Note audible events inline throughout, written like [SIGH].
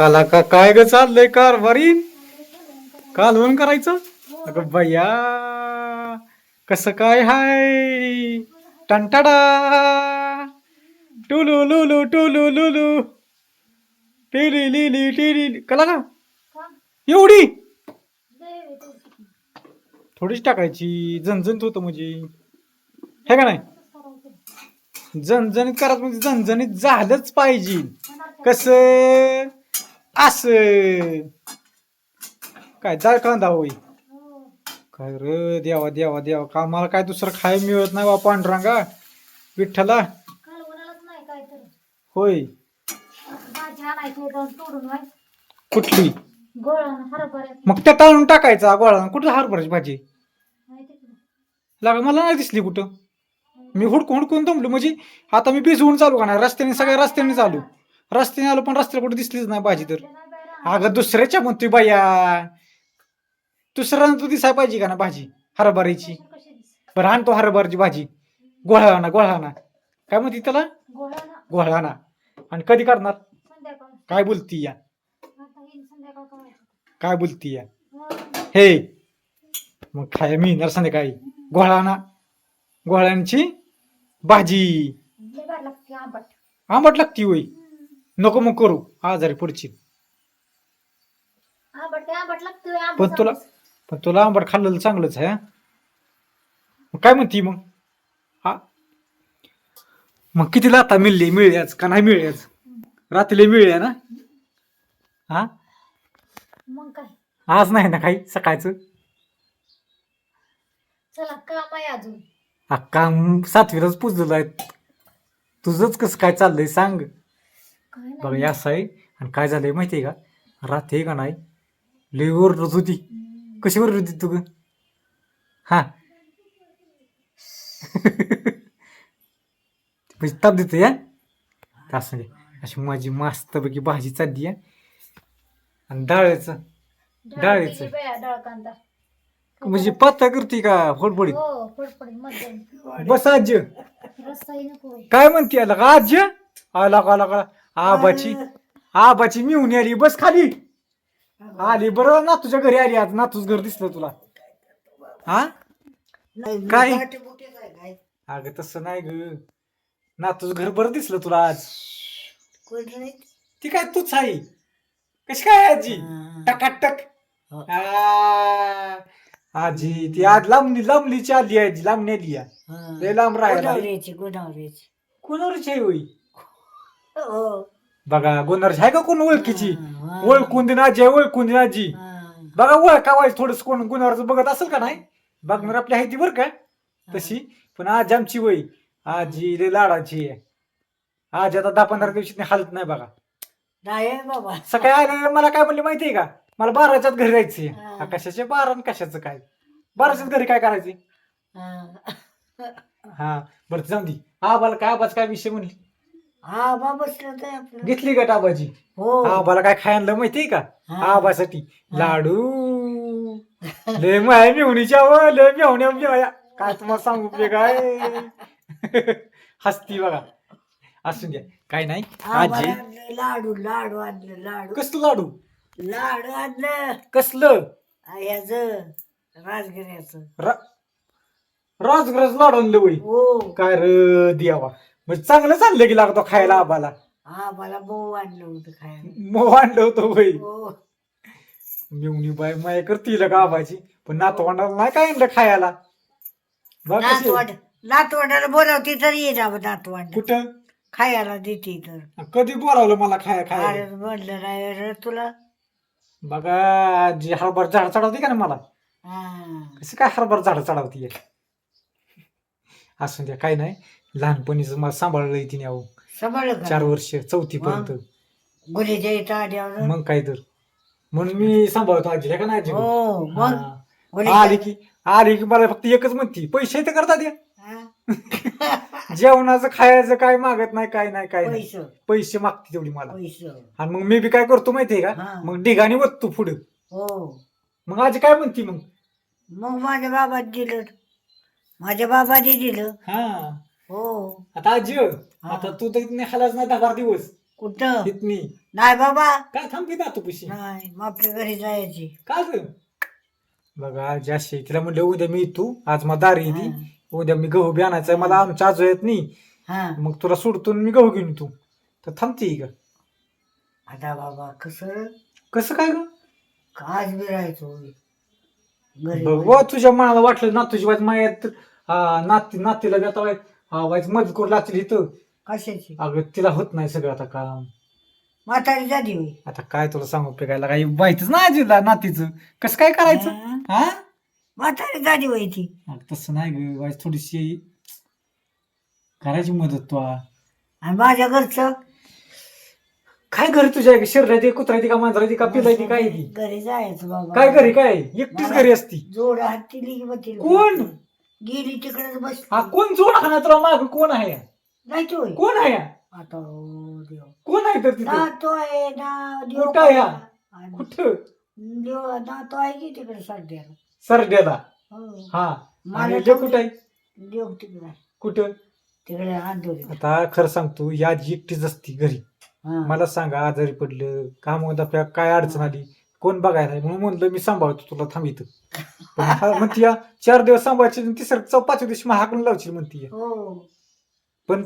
लका का काय ग चाललंय कारभारी? कालवण करायचं? अगं बया कसं काय हाय? टंटाडा टुलू लुलू टुलू लुलू टिली लिली टिली कला का? एवढी? थोडीच टाकायची. झणझणीत होतं म्हणजे. हे का नाही? झणझणीत करायचं म्हणजे झणझणीत झालंच पाहिजे. कस? अस. काय डाळ कांदा होई काय र देवा देवा देवा. का मला काय दुसरं खायला मिळत नाही बा पांढरांगा? विठ्ठला? होय. कुठली? मग त्या ताळून टाकायचा गोळा कुठं हरभराची भाजी? लागा मला नाही दिसली कुठं. मी हुडकून हुडकून दमलो. म्हणजे आता मी भिजवून चालू का नाही रस्त्याने सगळ्या रस्त्याने चालू. रस्त्याने आलो पण रस्त्याला कुठे दिसलीच नाही भाजी तर. अगं दुसऱ्याच्या म्हणतोय बाया. दुसऱ्यानं तू दिसाय पाहिजे का ना भाजी? हरभऱ्याची? बरं आणतो हरभऱ्याची भाजी. गोळाना गोळाना काय म्हणते त्याला? गोळानं आणि. कधी करणार? काय बोलती या? काय बोलती या? हे. मग खाय मिळणार संध्याकाळी. गोळाना गोळ्यांची भाजी. आंबट लागती होय. नको मग करू. आजारी आंबट काय आंबट आंबट पण तुला. पण तुला आंबट खाल्लेलं चांगलंच आहे हा? मग काय म्हणती मग? हा? मग कितीला आता मिळली? मिळल्याच का नाही मिळल्याच रात्री मिळल्या ना? हा? मग काय? आज नाही ना काही सकाळचं? चला काम आहे अजून. अक्का सातवीलाच पुजलेलं आहे. तुझंच कसं काय चाललंय सांग. बघा हे असं आहे. आणि काय झालंय माहितीये का? रात्री का नाही? लई ओरडत होती. कशी ओरडत होती तू ग? हा. [LAUGHS] म्हणजे ताप देते या असं नाही. अशी माझी मस्तपैकी भाजी चालली आहे आणि डाळाचं. डाळ डाळीचं. म्हणजे पातळ करते का फडफडीत? हो मध्यम. बस आजी. काय म्हणते आला का आजी आला का आला का? आबाची आबाची मिळून आली बस खाली. आली बरं ना तुझ्या घरी आली आज नातूच घर दिसलं तुला. हा? काय? अगं तसं नाही ग. नातूच घर बरं दिसलं तुला आज. ती काय तूच आहे? कशी काय आजी? टकाटक आजी ती आज लांबणी लांबलीची आली आजी लांबणी आली. लय लांब राहायला गोदावरीची कोणावरची आहे होई? हो. बघा गोंधारची आहे का कोण ओळखीची? हा. ओळखून दिन आजी आहे, ओळखून दिन आजी. हा. बघा ओळखा वाईस थोडस कोण गुन्ह्यावरचं बघत असेल का नाही? बघणार आपली आहे ती बरं का? तशी. पण आज आमची वय. आजी लय लाडाची आहे. आज आता दहा पंधरा दिवशी हालत नाही बघा. नाही बाबा. सकाळी आले मला काय म्हणले माहितीये का? मला बाराच्यात घरी जायचंय. हा. कशाचे बारा आणि कशाचं काय? बाराच्याच घरी काय करायचे हा. हा बरं जाऊन दे. आबाला काय आबाच काय विषय म्हणली? हा बा बसलं तर आपलं. घेतली का आबाजी हो. आबाला काय खायला माहितीये का? हा. आबासाठी. लाडू. लय माया मेवणीच्या व लय मेवण्या मेवया काय तुम्हाला सांगू काय [LAUGHS] हसती बघा. असून द्या काय नाही. आजी. आणलं लाडू लाडू आणलं लाडू. कसलं लाडू? लाडू आणलं. कसलं? ह्याच राजगिऱ्याचं. राजगरज लाडू आणलं वय हो. काय र द्यावा म्हणजे चांगलं चाललं की लागतो खायला आबाला. हा मला आणलं होतं खायला. मग आणलं होतं वय हो. मेवणी बाय माय करतील का आबाची पण नातवंडाला नाही काय आणलं खायला? बघ कशी आहे. नातवंड नातवंडाला बोलावती तर ये ना नातवंड. कुठं? खायला देते तर. कधी बोलावलं मला खाया अरे खायला म्हणलं नाही रे तुला. बघा आजी हरभर झाड चढवते का ना मला? हा. कसं काय हरभर झाड चढवते? असू द्या काय नाही. लहानपणीच मला सांभाळलं तिने अहो. सांभाळ चार वर्ष चौथी पर्यंत गुलीच्या इथं आल्यावर मग काय तर. म्हणून मी सांभाळतो आजी का नाही आजी हो मग. गुलीच्या- आली की आली की मला फक्त एकच म्हणती पैसे तर करतात हा. [LAUGHS] जेवणाचं खायचं काय मागत नाही काय नाही काय नाही. पैसे. पैसे मागते तेवढी मला. पैसे. आणि मग मी बी काय करतो माहितीये का? हा. मग डिगाणी वत्तू पुढं. हो. मग आजी काय म्हणती मग? मग माझ्या बाबा दिलं. माझ्या बाबाने दिलं. हा. हो. आता आजी आता तू तर इथनं हालाच नाही दहा बारा दिवस. कुठं? इतनी नाही बाबा. काय थांबते ना तू पिशी नाही आपल्या घरी जायची. काय ग? बघा जास्त तिला म्हणलं उद्या मी तू आज मला दारी येते उद्या मी गहू बी आणायचं मला आमच्या आजो येत नाही हा. मग तुला सोडतो आणि मी गहू घेऊन तू तर थांबते का? आता बाबा कसं? कसं काय ग? आज बी राहायचो घरी बघ बुवा, तुझ्या मनाला वाटलं ना तुझी मायात हा, नाती नातीला बी आता वाईट हा वाईट मजकूर लागतील इथं. कशाची? अगं तिला होत नाही सगळं आता काम. म्हातारी झाली होई आता काय तुला सांगू पेकायला काही माहितीच नाही आजीला नातीचं. कसं काय करायचं? हा? हा? म्हातारी झाली होई ती. अगं तसं नाही ग वाईट थोडीशी करायची मदत तू आ. आणि माझ्या घरचं? काय घरी तुझ्या शरीरात कुत्रा का मांजरा का पिला ती? काय ती? घरी जायचं बाबा. काय घरी काय? एकटीच घरी असती. जोड हात तिला. कोण? गेली तिकडेच बस हा कोण जोड हा तुला माग कोण आहे? जायची होई कोण आहे? आता हो देव. कोण आहे तर तिथे? ना देव कुठं आहे? हा? आणि कुठं? देव आहे की तिकडे सध्याला सरड्याला हो. हा. मला आणि ते कुठं आहे? देव तिकडे. कुठं? तिकडे आंदोलन आता खरं सांगतो या आजी एकटीच असती घरी. मला सांगा आजारी पडलं काम आपल्या काय अडचण आली? कोण बघायला? म्हणून म्हणलं मी सांभाळतो तुला थांबित हा म्हणती या चार दिवस सांभाळची आणि तिसऱ्या चौ पाचव्या दिवशी मला हाकून लावची म्हणती या. हो पण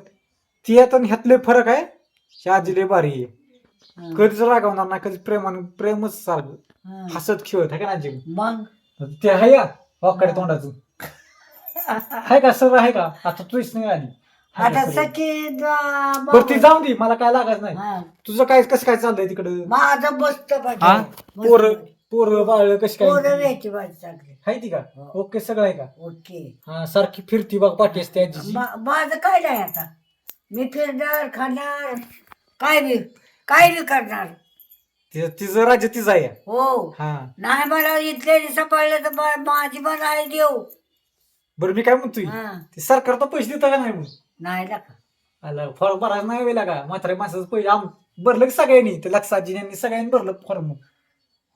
ती आता आणि ह्यातले फरक आहे ह्या आजीले भारी आहे हा. कधीच रागावणार नाही कधी प्रेमानं प्रेमच सारखं हा. हसत खेळत आहे का ना आजी मग ते आहे या वाकडे तोंडाचं [LAUGHS] आहे का सर आहे का आता तुझीच नाही आली आता? सखी बरं ती जाऊन दे मला काय लागायचं नाही. तुझं काय कसं काय चाललंय तिकडं? माझं बसत हा? पोरं पोरं बाळ कशी काय? चांगली. आहे ती का? हो. ओके सगळं आहे का? ओके. हा सारखी फिरती बघ पाठी असते आजीची मा- माझं काय नाही आता. मी फिरणार खाणार काय बी काय बी करणार. ति- तिचं राज्य तिचं आहे. हो. हा. नाही मला इथले सापडलं तर मा- माझी बनाळी देऊ. बरं मी काय म्हणतोय? हा. ते सरकार तर पैसे देतं का नाही मग? नाही आला फॉर्म भरायचं नाही वेळेला का? म्हातारे माणसाचं पैसे आम भरलं की सगळ्यांनी ते लक्षाजी यांनी सगळ्यांनी भरलं फॉर्म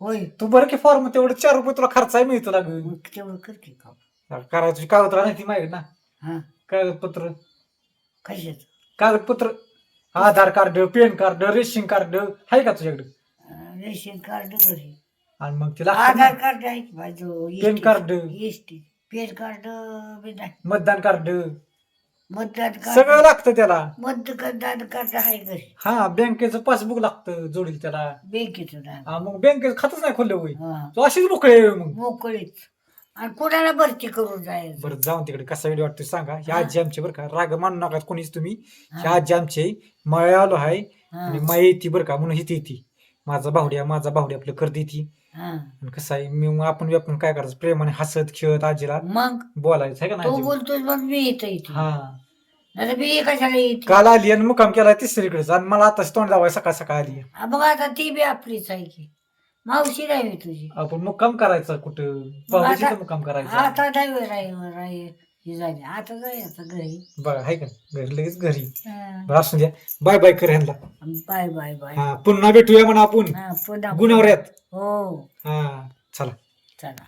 होय. तू भर की फॉर्म तेवढं चार रुपये तुला खर्चाय मिळतो लागेल मग तेवढं कर की काम. करायची कागदपत्र नाही ती माहिती ना? हा. कागदपत्र. कशाच? कागदपत्र. Aadhaar card PAN card ration card आहे का तुझ्याकडे? रेशन कार्ड घरी. आणि मग तिला आधार कार्ड आहे की माझं PAN card. S T. PAN card बी नाही. मतदान कार्ड. मतदान सगळं कार्ड लागतं त्याला. मतदान कार्ड आहे घरी. हा बँकेचं पासबुक लागतं जोडील त्याला. बँकेचं हा, मग बँकेचं खातच नाही खोललं होई हा. तो अशीच मोकळे मग. मोकळीच. आणि कोणाला भरती करून जायचं? बरं जाऊन तिकडे कसा व्हिडिओ वाटतो सांगा. ह्या हा. आजी आमचे बरं का राग मानू नका कोणीच तुम्ही. ह्या हा, आजी आमचे मळे आलो आहे. हा, आणि माय येते बरं का म्हणून हिथे येते. माझा भावड्या माझा भावड्या आपलं करते ती हा. आणि कसं आहे मी मग आपण आपण काय करायचं? प्रेमाने हसत खेळत आजीला मग? बोलायचं आहे का तो नाही बोलतोय मग मी येतो इथे. हा. नाही मी कशाला येते काल आली आणि मुकाम केला तिसरीकडेच. आणि मला आताच तोंड लावाय सकाळ सकाळ आली. हा, मग आता ती बी आपलीच आहे की. मावशी नाही तुझी. आपण मुक्काम करायचा कुठं? मुक्काम करायचा. आता ही झाली. आता जायचं घरी. बघा आहे का घरी लगेच घरी. हा. बरं असू द्या. बाय बाय कर ह्यांना. Bye bye bye. हा पुन्हा भेटूया म्हणा आपण. हा पुन्हा यात. हो. हा चला. चला.